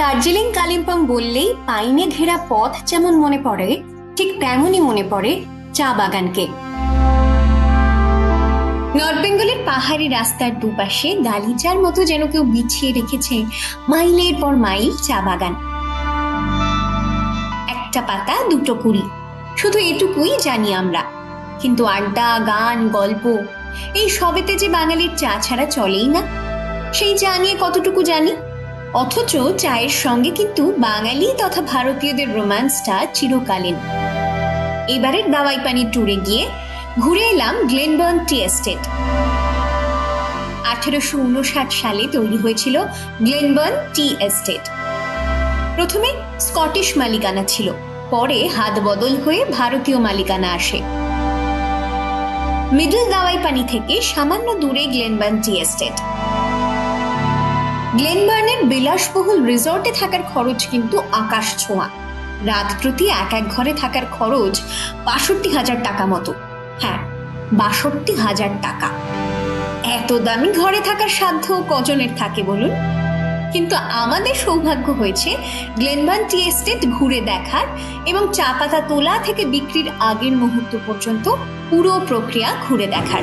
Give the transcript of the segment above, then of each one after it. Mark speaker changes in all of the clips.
Speaker 1: দার্জিলিং, কালিম্পং বললেই পাইনে ঘেরা পথ যেমন মনে পড়ে, ঠিক তেমনই মনে পড়ে চা বাগানকে। নর্থ বেঙ্গলের পাহাড়ি রাস্তার দুপাশে গালিচার মতো যেন কেউ বিছিয়ে রেখেছে মাইলের পর মাইল চা বাগান। একটা পাতা, দুটো কুড়ি শুধু এটুকুই জানি আমরা। কিন্তু আড্ডা, গান, গল্প, এই সবেতে যে বাঙালির চা ছাড়া চলেই না। সেই চা নিয়ে কতটুকু জানি? অথচ চায়ের সঙ্গে কিন্তু বাঙালি তথা ভারতীয়দের রোম্যান্সটা চিরকালীন। এবারের দাওয়াই পানি ট্যুরে গিয়ে ঘুরে এলাম গ্লেনবার্ন টি এস্টেট। আঠেরোশো উনষাট সালে তৈরি হয়েছিল গ্লেনবার্ন টি এস্টেট। প্রথমে স্কটিশ মালিকানা ছিল, পরে হাত বদল হয়ে ভারতীয় মালিকানা আসে। মিডল দাওয়াই পানি থেকে সামান্য দূরে গ্লেনবার্ন টি এস্টেট। গ্লেনবার্নের বিলাসবহুল রিসর্টে থাকার খরচ কিন্তু আকাশ ছোঁয়া। রাত প্রতি এক এক ঘরে থাকার খরচ বাষট্টি হাজার টাকা মতো। হ্যাঁ বাষট্টি হাজার টাকা। এত দামি ঘরে থাকার সাধ্য কজনের থাকে বলুন? কিন্তু আমাদের সৌভাগ্য হয়েছে গ্লেনবার্ন টি এস্টেট ঘুরে দেখার এবং চা পাতা তোলা থেকে বিক্রির আগের মুহূর্ত পর্যন্ত পুরো প্রক্রিয়া ঘুরে দেখার।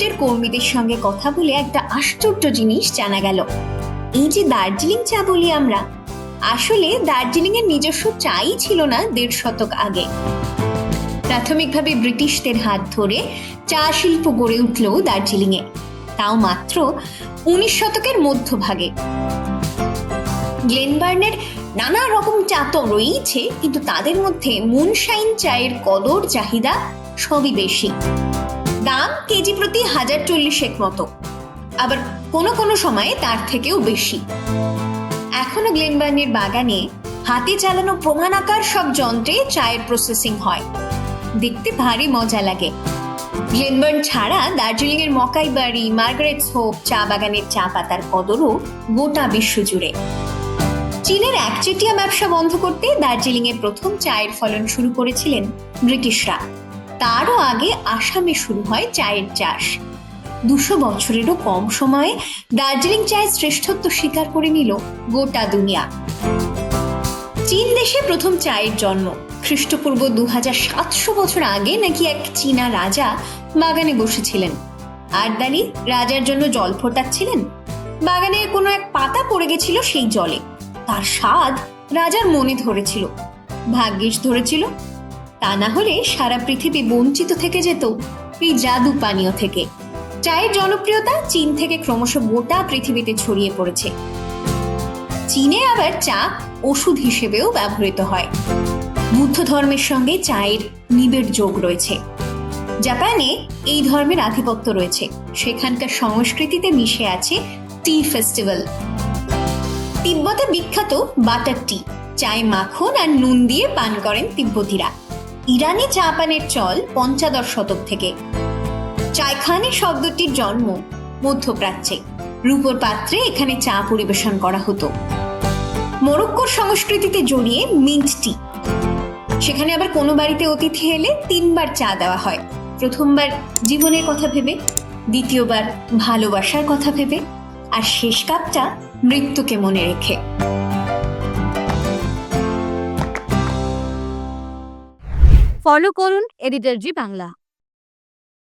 Speaker 1: এস্টেটের কর্মীদের সঙ্গে কথা বলে একটা আশ্চর্য জিনিস জানা গেল। এই যে দার্জিলিং চা বলি আমরা, আসলে দার্জিলিং এর নিজস্ব চাই ছিল না দেড় শতক আগে। প্রাথমিকভাবে ব্রিটিশদের হাত ধরে চা শিল্প গড়ে উঠল দার্জিলিং এ। তাও মাত্র উনিশ শতকের মধ্যভাগে। গ্লেনবার্নের নানা রকম চা তো রয়েইছে, কিন্তু তাদের মধ্যে মুনশাইন চায়ের কদর, চাহিদা সবই বেশি। দাম কেজি প্রতি হাজার চল্লিশেক মতো। আবার কোনো কোনো সময়ে তার থেকেও বেশি। এখনও গ্লেনবার্নের বাগানে হাতে চালানো প্রমাণাকার সব যন্ত্রে চায়ের প্রসেসিং হয়। দেখতে ভারী মজা লাগে। গ্লেনবার্ন ছাড়া দার্জিলিং এর মকাই বাড়ি মার্গারেটস হোপ, চা বাগানের চা পাতার কদরও গোটা বিশ্ব জুড়ে। চীনের একচেটিয়া ব্যবসা বন্ধ করতে দার্জিলিং এ প্রথম চায়ের ফলন শুরু করেছিলেন ব্রিটিশরা। তারও আগে আসামে শুরু হয় চায়ের চাষ। দুশো বছরেরও কম সময়ে দার্জিলিং চায়ের শ্রেষ্ঠত্ব স্বীকার করে নিল গোটা দুনিয়া। চীন দেশে প্রথম চায়ের জন্ম। খ্রিস্টপূর্ব দু সাতশো বছর আগে নাকি এক চীনা রাজা বাগানে বসেছিলেন। আরদালি রাজার জন্য জল ফোটাচ্ছিলেন। বাগানের কোনো এক পাতা পড়ে গেছিল সেই জলে। তার স্বাদ রাজার মনে ধরেছিল। ভাগ্যিস ধরেছিল তা না হলে সারা পৃথিবী বঞ্চিত থেকে যেত এই জাদু পানীয় থেকে। চায়ের জনপ্রিয়তা চীন থেকে ক্রমশ গোটা পৃথিবীতে ছড়িয়ে পড়েছে। চীনে আবার চা ওষুধ হিসেবেও ব্যবহৃত হয়। বুদ্ধ ধর্মের সঙ্গে চায়ের নিবিড় যোগ রয়েছে। জাপানে এই ধর্মের আধিপত্য রয়েছে। সেখানকার সংস্কৃতিতে মিশে আছে টি ফেস্টিভ্যাল। তিব্বতে বিখ্যাত বাটার টি। চায়ে মাখন আর নুন দিয়ে পান করেন তিব্বতীরা। ইরানে চা পানের চল পঞ্চাদশ শতক থেকে। চায়খানে শব্দটির জন্ম মধ্যপ্রাচ্যে। রূপোর পাত্রে এখানে চা পরিবেশন করা হতো। মোরক্কোর সংস্কৃতিতে জড়িয়ে মিন্ট টি। সেখানে আবার কোনো বাড়িতে অতিথি এলে তিনবার চা দেওয়া হয়। প্রথমবার জীবনের কথা ভেবে, দ্বিতীয়বার ভালোবাসার কথা ভেবে, আর শেষ কাপটা মৃত্যুকে মনে রেখে।
Speaker 2: ফলো করুন এডিটর জি বাংলা